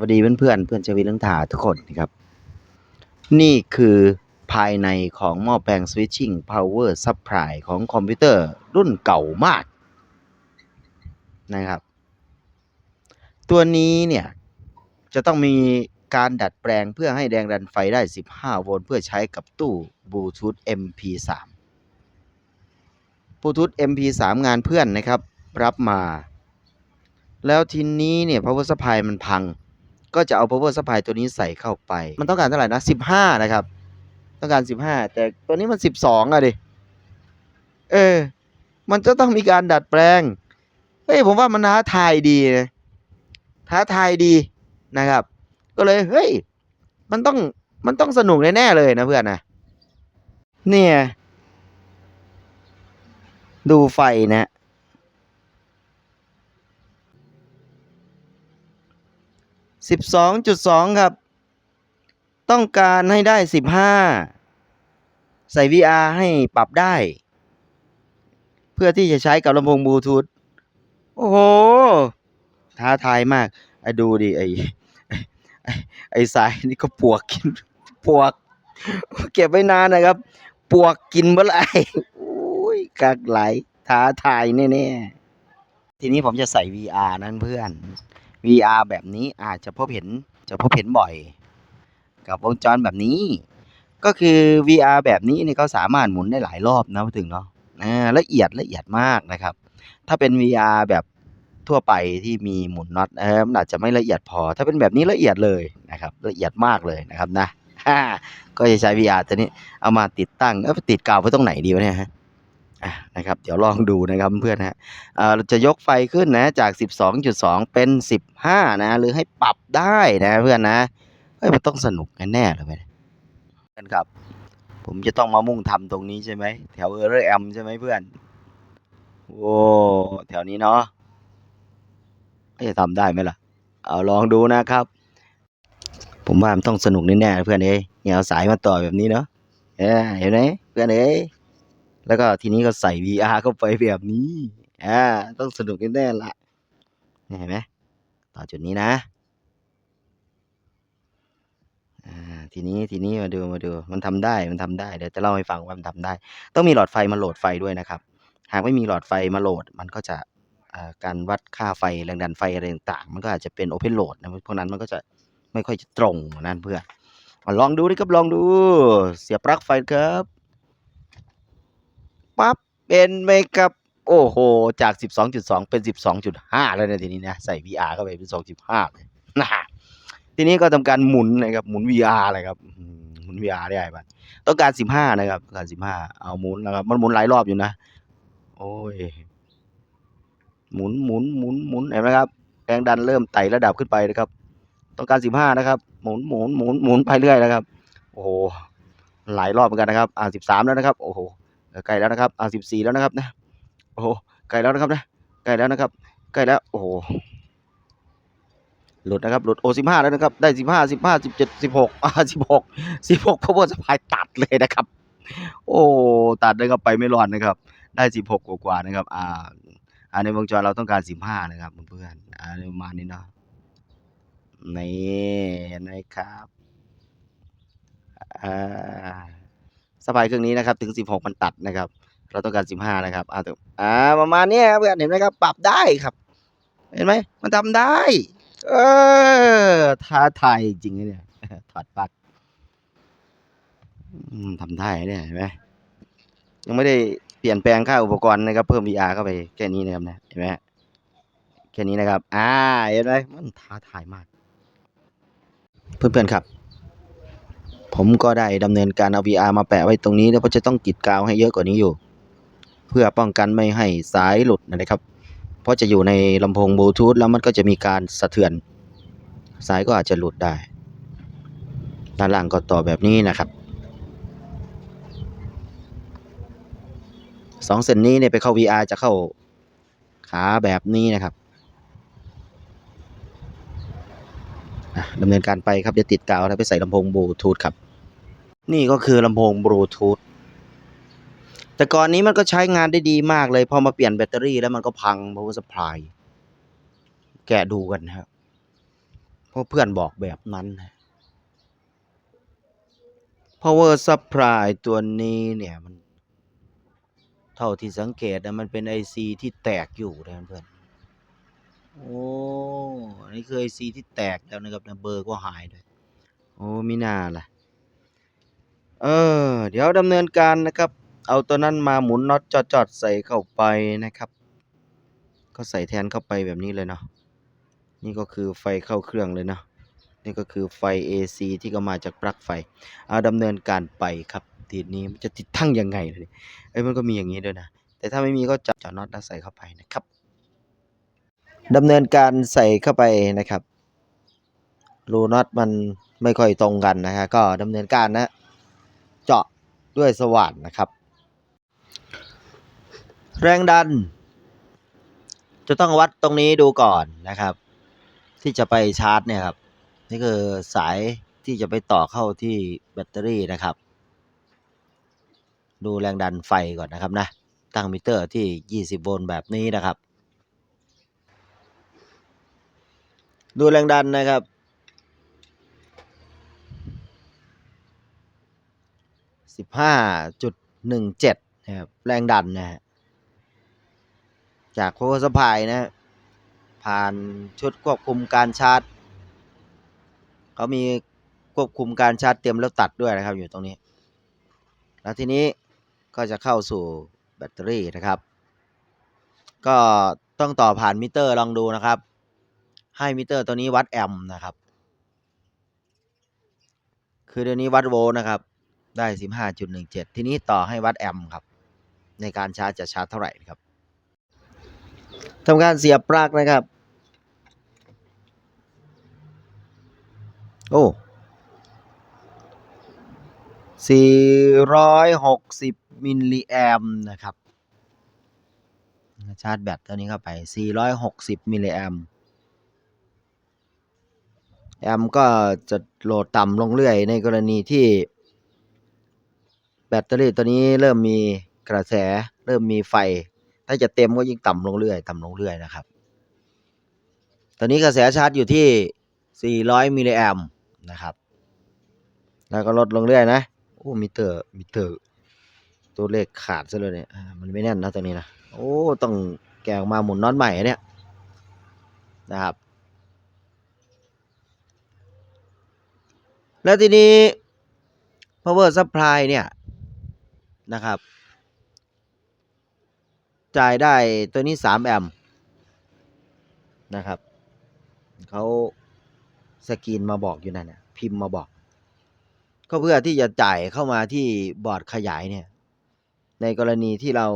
วัสดีเพื่อนเพื่อนเพื่อนชวีเรื่องถาทุกคนนะครับ นี่คือภายในของหม้อแปลง Switching Power Supply ของคอมพิวเตอร์รุ่นเก่ามากนะครับ ตัวนี้เนี่ย จะต้องมีการดัดแปลงเพื่อให้แรงดันไฟได้ 15 โวลต์เพื่อใช้กับตู้บลูทูธ MP3 บลูทูธ MP3 งานเพื่อนนะครับ รับมา แล้วทีนี้เนี่ย power supply มันพัง ก็จะเอา power supply ตัวนี้ใส่เข้าไป มันต้องการเท่าไหร่นะ 15 นะครับ ต้องการ 15 แต่ตัวนี้มัน 12อะดิ เออ มันจะต้องมีการดัดแปลง เฮ้ย ผมว่ามันท้าทายดีนะท้าทายดีนะครับ ก็เลย เฮ้ย มันต้อง มันต้องสนุกแน่ๆเลยนะเพื่อนนะ เนี่ย ดูไฟนะ สิบสองจุดสองครับ ต้องการให้ได้สิบห้าใส่ VR ให้ปรับได้ เพื่อที่จะใช้กับลำโพงบลูทูธโอ้โห ท้าทายมากไอ้ดูดิไอ้ไอ้ไอ้สายนี่ก็ปวกกินปวก เก็บไว้นานนะครับ ปวกกินเมื่อไหร่โอ้ยกักไหลท้าทายแน่ๆทีนี้ผมจะใส่ VR นั้นเพื่อน VR แบบนี้อาจจะพบเห็นจะพบเห็นบ่อย กับวงจรแบบนี้ ก็คือ VR แบบนี้เนี่ยเขาสามารถหมุนได้หลายรอบนะถึงเนาะละเอียดละเอียดมากนะครับ ถ้าเป็น VR แบบทั่วไปที่มีหมุนน็อตเออมันอาจจะไม่ละเอียดพอ ถ้าเป็นแบบนี้ละเอียดเลยนะครับ ละเอียดมากเลยนะครับนะก็จะใช้ VR ตัวนี้เอามาติดตั้งเออติดกาวไว้ตรงไหนดีวะเนี่ยฮะ อะนะครับเดี๋ยวลองดูนะครับเพื่อนฮะเออเราจะยกไฟขึ้นนะจาก 12.2 เป็น 15 นะหรือให้ปรับได้นะเพื่อนนะเฮ้ยมันต้องสนุกแน่ๆเลยเพื่อนครับ ผมจะต้องมามุ่งทำตรงนี้ใช่ไหมแถวเออร์แอมใช่ไหมเพื่อนโอ้แถวนี้เนาะจะทำได้ไหมล่ะ เอาลองดูนะครับ ผมว่ามันต้องสนุกแน่ๆเพื่อนเอ้ยเนี่ยเอาสายมาต่อแบบนี้เนาะเอ้ยเห็นไหมเพื่อนเอ้ย แล้วก็ทีนี้ก็ใส่ VR เข้าไปแบบนี้อ่าต้องสนุกแน่ๆละเห็นไหมต่อจุดนี้นะอ่าทีนี้ทีนี้มาดูมาดูมันทำได้มันทำได้เดี๋ยวจะเล่าให้ฟังว่ามันทำได้ ต้องมีหลอดไฟมาโหลดไฟด้วยนะครับ หากไม่มีหลอดไฟมาโหลด มันก็จะอ่าการวัดค่าไฟแรงดันไฟอะไรต่างๆมันก็อาจจะเป็นโอเพนโหลดนะพวกนั้นมันก็จะไม่ค่อยตรงนั่นเพื่อนลองดูดิครับลองดู เสียบปลั๊กไฟครับ ปั๊บเป็นไหมครับ โอ้โห จาก 12.2 เป็น 12.5 แล้วนะทีนี้นะ ใส่ VR เข้าไปเป็น 2.5เลยนะทีนี้ก็ทำการหมุนนะครับ หมุน VR เลยครับ หมุน VR ได้บัดต้องการ 15 นะครับต้องการ 15 เอาหมุนนะครับ มันหมุนหลายรอบอยู่นะ โอ้ย หมุนหมุนหมุนหมุนเห็นไหมครับ แรงดันเริ่มไต่ระดับขึ้นไปนะครับ ต้องการ 15 นะครับ หมุนหมุนหมุนหมุนไปเรื่อยนะครับ โอ้โห หลายรอบเหมือนกันนะครับ อ่า13 แล้วนะครับ โอ้โห ใกล้แล้วนะครับอ่าสิบสี่แล้วนะครับนะโอ้โหใกล้แล้วนะครับนะใกล้แล้วนะครับใกล้แล้วโอ้โหหลุดนะครับหลุดโอ้สิบห้าแล้วนะครับได้สิบห้าสิบห้าสิบเจ็ดสิบหกอ่าสิบหกสิบหกพาวเวอร์สปายตัดเลยนะครับ โอ้ตัดเลยครับไปไม่รอดนะครับ ได้สิบหกกว่าๆนะครับอ่าอ่าในวงจรเราต้องการสิบห้านะครับเพื่อนๆอ่าประมาณนี้เนาะนี่นะครับอ่า สปายเครื่องนี้นะครับถึง 16 มันตัดนะครับ เราต้องการ 15 นะครับอ่าแต่อ่าประมาณนี้ครับเพื่อนเห็นไหมครับปรับได้ครับ เห็นไหมมันทำได้ เออท้าทายจริงเนี่ยถอดปลั๊กอืมทำได้เนี่ยเห็นไหมยังไม่ได้เปลี่ยนแปลงค่าอุปกรณ์นะครับเพิ่ม VR เข้าไปแค่นี้นะครับนะเห็นไหมแค่นี้นะครับ อ่า เห็นไหมมันท้าทายมาก เพื่อนๆครับ ผมก็ได้ดำเนินการเอา VR มาแปะไว้ตรงนี้ แล้วก็จะต้องติดกาวให้เยอะกว่านี้อยู่ เพื่อป้องกันไม่ให้สายหลุดนะครับ เพราะจะอยู่ในลำโพงบลูทูธแล้วมันก็จะมีการสะเทือน สายก็อาจจะหลุดได้ด้านล่างก็ต่อแบบนี้นะครับสองเส้นนี้เนี่ยไปเข้า VR จะเข้าขาแบบนี้นะครับดำเนินการไปครับเดี๋ยวติดกาวแล้วไปใส่ลำโพงบลูทูธครับ นี่ก็คือลำโพงบลูทูธแต่ก่อนนี้มันก็ใช้งานได้ดีมากเลย พอมาเปลี่ยนแบตเตอรี่แล้วมันก็พัง power supply แกะดูกันครับเพราะเพื่อนบอกแบบนั้นนะ power supply ตัวนี้เนี่ยมัน เท่าที่สังเกตนะมันเป็น IC ที่แตกอยู่นะเพื่อน โอ้อันนี้คือ IC ที่แตกแล้วนะครับนะเบอร์ก็หายด้วย โอ้มิน่าล่ะ เออ เดี๋ยวดำเนินการนะครับ เอาตัวนั้นมาหมุนน็อตจอดๆใส่เข้าไปนะครับ ก็ใส่แทนเข้าไปแบบนี้เลยเนาะนี่ก็คือไฟเข้าเครื่องเลยเนาะนี่ก็คือไฟ AC ที่ก็มาจากปลั๊กไฟ เอาดำเนินการไปครับทีนี้มันจะติดตั้งยังไงเลยเอ้ยมันก็มีอย่างนี้ด้วยนะ แต่ถ้าไม่มีก็จับจอน็อตแล้วใส่เข้าไปนะครับดำเนินการใส่เข้าไปนะครับรูน็อตมันไม่ค่อยตรงกันนะฮะก็ดำเนินการนะ เจาะด้วยสว่านนะครับ แรงดัน จะต้องวัดตรงนี้ดูก่อนนะครับ ที่จะไปชาร์จเนี่ยครับ นี่คือสายที่จะไปต่อเข้าที่แบตเตอรี่นะครับ ดูแรงดันไฟก่อนนะครับนะตั้งมิเตอร์ที่ 20 โวลต์แบบนี้นะครับ ดูแรงดันนะครับ 15.17 นะครับ แรงดันนะฮะ จาก power supply นะผ่านชุดควบคุมการชาร์จเขามีควบคุมการชาร์จเต็มแล้วตัดด้วยนะครับอยู่ตรงนี้ แล้วทีนี้ก็จะเข้าสู่แบตเตอรี่นะครับ ก็ต้องต่อผ่านมิเตอร์ลองดูนะครับ ให้มิเตอร์ตัวนี้วัดแอมป์นะครับ คือเดี๋ยวนี้วัดโวลต์นะครับ ได้15.17ทีนี้ต่อให้วัดแอมครับ ในการชาร์จจะชาร์จเท่าไหร่ครับทำการเสียบปลั๊กนะครับ โอ้460มิลลิแอมนะครับ ชาร์จแบตตัวนี้เข้าไป460มิลลิแอมแอมก็จะโหลดต่ำลงเรื่อยในกรณีที่ แบตเตอรี่ตัวนี้เริ่มมีกระแส เริ่มมีไฟ ถ้าจะเต็มก็ยิ่งต่ำลงเรื่อยต่ำลงเรื่อยนะครับ ตอนนี้กระแสชาร์จอยู่ที่ 400 มิลลิแอมนะครับ แล้วก็ลดลงเรื่อยนะ โอ้มิเตอร์มิเตอร์ ตัวเลขขาดซะเลยเนี่ยมันไม่แน่นนะตัวนี้นะ โอ้ ต้องแกะออกมาหมุนน็อตใหม่เนี่ยนะครับ แล้วทีนี้ power supply เนี่ย นะครับ จ่ายได้ตัวนี้ 3 แอมป์นะครับเขาสกรีนมาบอกอยู่นั่นนะพิมพ์มาบอก ก็เพื่อที่จะจ่ายเข้ามาที่บอร์ดขยายเนี่ย ในกรณีที่เรา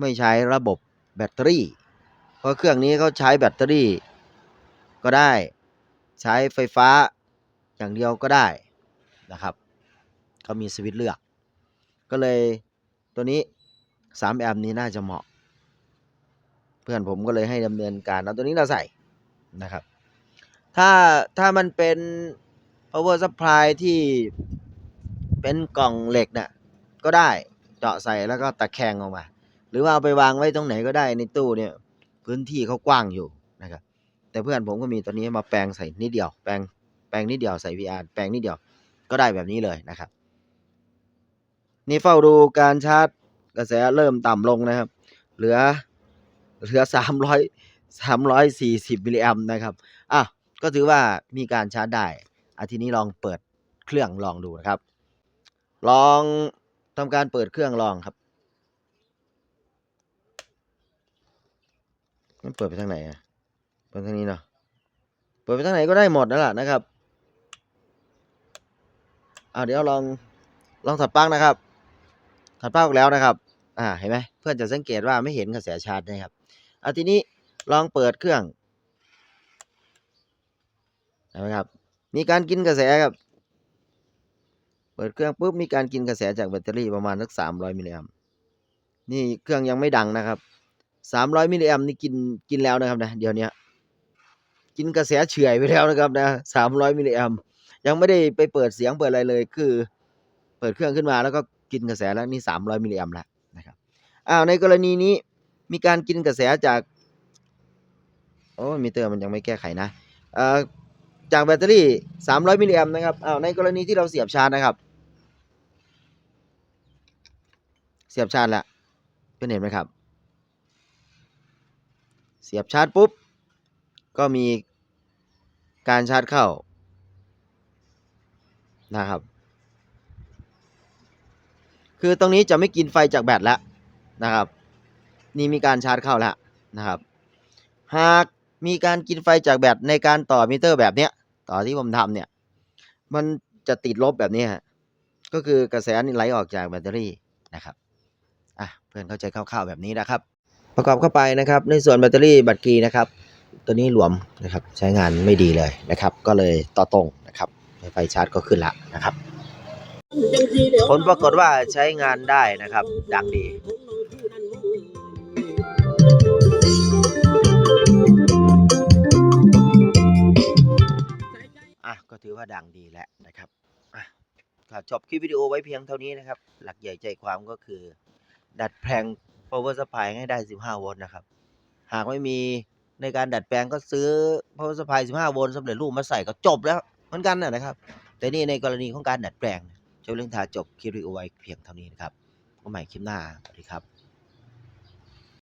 ไม่ใช้ระบบแบตเตอรี่ เพราะเครื่องนี้เขาใช้แบตเตอรี่ ก็ได้ใช้ไฟฟ้าอย่างเดียวก็ได้นะครับเขามีสวิตช์เลือก ก็เลยตัวนี้ 3 แอมป์นี้น่าจะเหมาะ เพื่อนผมก็เลยให้ดำเนินการเอาตัวนี้เราใส่นะครับ ถ้าถ้ามันเป็น power supply ที่เป็นกล่องเหล็กเนี่ยก็ได้เจาะใส่แล้วก็ตะแคงออกมา หรือว่าเอาไปวางไว้ตรงไหนก็ได้ในตู้เนี่ย พื้นที่เขากว้างอยู่นะครับ แต่เพื่อนผมก็มีตัวนี้มาแปลงใส่นิดเดียว แปลงแปลงนิดเดียวใส่ VR แปลงนิดเดียวก็ได้แบบนี้เลยนะครับ นี่เฝ้าดูการชาร์จกระแสเริ่มต่ำลงนะครับ เหลือเหลือ300 340มิลลิแอมนะครับอะก็ถือว่ามีการชาร์จได้อาทีนี้ลองเปิดเครื่องลองดูนะครับ ลองทำการเปิดเครื่องลองครับมันเปิดไปทางไหนอะเปิดทางนี้เนาะเปิดไปทางไหนก็ได้หมดนั่นแหละนะครับอ่าเดี๋ยวลองลองถัดปลั๊กนะครับ ถัดปลั๊กออกแล้วนะครับ อ่า เห็นไหมเพื่อนจะสังเกตว่าไม่เห็นกระแสชาร์จนะครับเอาทีนี้ลองเปิดเครื่องเห็นไหมครับ มีการกินกระแสครับ เปิดเครื่องปุ๊บมีการกินกระแสจากแบตเตอรี่ประมาณสักสามร้อยมิลลิแอมนี่เครื่องยังไม่ดังนะครับสามร้อยมิลลิแอมนี่กินกินแล้วนะครับนะเดี๋ยวนี้กินกระแสเฉื่อยไปแล้วนะครับนะสามร้อยมิลลิแอมยังไม่ได้ไปเปิดเสียงเปิดอะไรเลยคือ เปิดเครื่องขึ้นมาแล้วก็ กินกระแสแล้วนี่สามร้อยมิลลิแอมแล้วนะครับอ้าวในกรณีนี้มีการกินกระแสจากโอ้มิเตอร์มันยังไม่แก้ไขนะเอ่อจากแบตเตอรี่ 300 มิลลิแอมนะครับอ้าวในกรณีที่เราเสียบชาร์จนะครับ เสียบชาร์จแล้วเพื่อนเห็นไหมครับ เสียบชาร์จปุ๊บ ก็มีการชาร์จเข้านะครับ คือตรงนี้จะไม่กินไฟจากแบตแล้วนะครับ นี่มีการชาร์จเข้าแล้วนะครับ หากมีการกินไฟจากแบตในการต่อมิเตอร์แบบเนี้ย ต่อที่ผมทำเนี่ย มันจะติดลบแบบนี้ฮะ ก็คือกระแสนี่ไหลออกจากแบตเตอรี่นะครับ อะ เพื่อนเข้าใจคร่าวๆแบบนี้นะครับ ประกอบเข้าไปนะครับ ในส่วนแบตเตอรี่บัตรกีนะครับ ตัวนี้หลวมนะครับ ใช้งานไม่ดีเลยนะครับ ก็เลยต่อตรงนะครับ ไฟชาร์จก็ขึ้นละนะครับ ผลปรากฏว่าใช้งานได้นะครับ ดังดีอะก็ถือว่าดังดีแล้วนะครับอะจบคลิปวิดีโอไว้เพียงเท่านี้นะครับ หลักใหญ่ใจความก็คือ ดัดแปลง power supply ให้ได้ 15 โวลต์นะครับ หากไม่มีในการดัดแปลงก็ซื้อ power supply 15 โวลต์สำเร็จรูปมาใส่ก็จบแล้วเหมือนกันนะครับ แต่นี่ในกรณีของการดัดแปลง เจ้าเรื่องทาจบคลิปวิดีโอไว้เพียงเท่านี้นะครับพบกันใหม่คลิปหน้าสวัสดีครับ